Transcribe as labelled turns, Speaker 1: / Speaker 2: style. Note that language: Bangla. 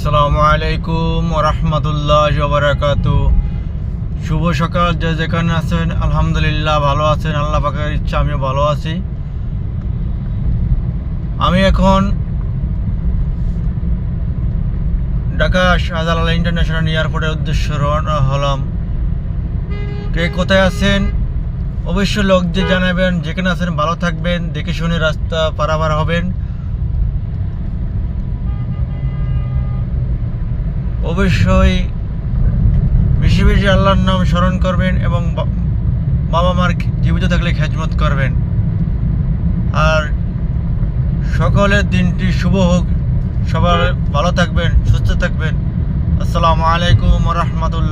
Speaker 1: আসসালামু আলাইকুম রহমতুল্লাহ বারাকাত শুভ সকাল, যে যেখানে আছেন, আলহামদুলিল্লাহ ভালো আছেন, আল্লাহ পাকের ইচ্ছা, আমিও ভালো আছি। আমি এখন ঢাকা শাহজালাল ইন্টারন্যাশনাল এয়ারপোর্টের উদ্দেশ্যে রওনা হলাম। কে কোথায় আছেন? অবশ্যই লোক যে জানাবেন, যেখানে আছেন ভালো থাকবেন, দেখে শুনে রাস্তা পারাবার হবেন। অবশ্যই বেশি বেশি আল্লাহর নাম স্মরণ করবেন এবং বাবা মার জীবিত থাকলে খেজমত করবেন। আর সকলের দিনটি শুভ হোক। সবার ভালো থাকবেন, সুস্থ থাকবেন। আসসালামু আলাইকুম রহমতুল